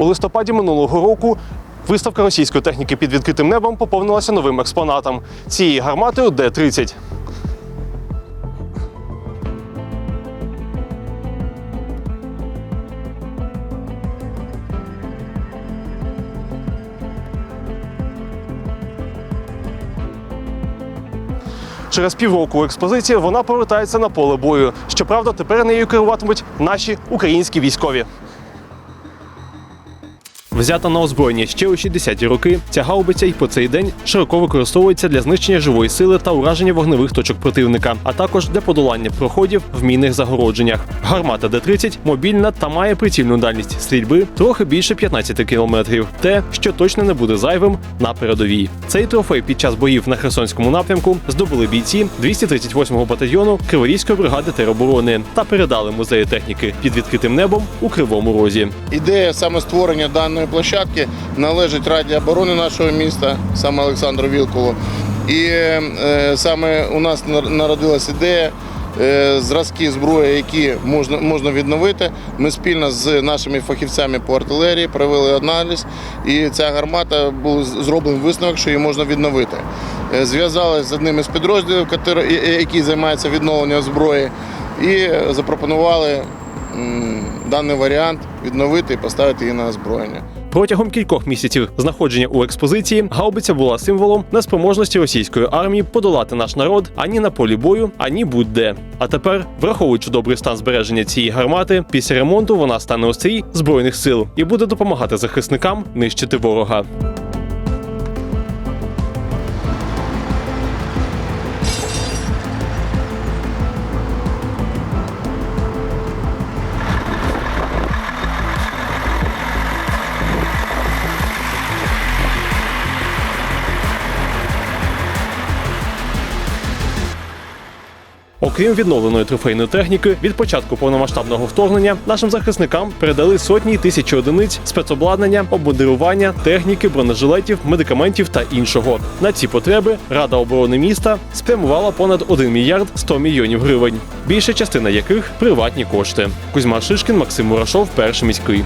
У листопаді минулого року виставка російської техніки під відкритим небом поповнилася новим експонатом цією гарматою Д-30. Через півроку експозиції вона повертається на поле бою. Щоправда, тепер нею керуватимуть наші українські військові. Взята на озброєння ще у 60-ті роки, ця гаубиця й по цей день широко використовується для знищення живої сили та ураження вогневих точок противника, а також для подолання проходів в мінних загородженнях. Гармата Д-30 мобільна та має прицільну дальність стрільби трохи більше 15 кілометрів. Те, що точно не буде зайвим на передовій. Цей трофей під час боїв на Херсонському напрямку здобули бійці 238-го батальйону Криворізької бригади тероборони та передали музею техніки під відкритим небом у Кривому Розі. Ідея саме створення даної площадки належить Раді оборони нашого міста, саме Олександру Вілкову. І е, саме у нас нар- народилась ідея. е, Зразки зброї, які можна можна відновити. Ми спільно з нашими фахівцями по артилерії провели аналіз, і ця гармата був зроблений висновок, що її можна відновити. Е, Зв'язалися з одним із підрозділів, котер- і- і- який займається відновленням зброї, і запропонували даний варіант відновити і поставити її на озброєння. Протягом кількох місяців знаходження у експозиції гаубиця була символом неспроможності російської армії подолати наш народ ані на полі бою, ані будь-де. А тепер, враховуючи добрий стан збереження цієї гармати, після ремонту вона стане острій збройних сил і буде допомагати захисникам нищити ворога. Окрім відновленої трофейної техніки, від початку повномасштабного вторгнення нашим захисникам передали сотні й тисячі одиниць спецобладнання, обмундирування, техніки, бронежилетів, медикаментів та іншого. На ці потреби Рада оборони міста спрямувала понад 1 мільярд 100 мільйонів гривень, більша частина яких приватні кошти. Кузьма Шишкін, Максим Мурашов, перший міський.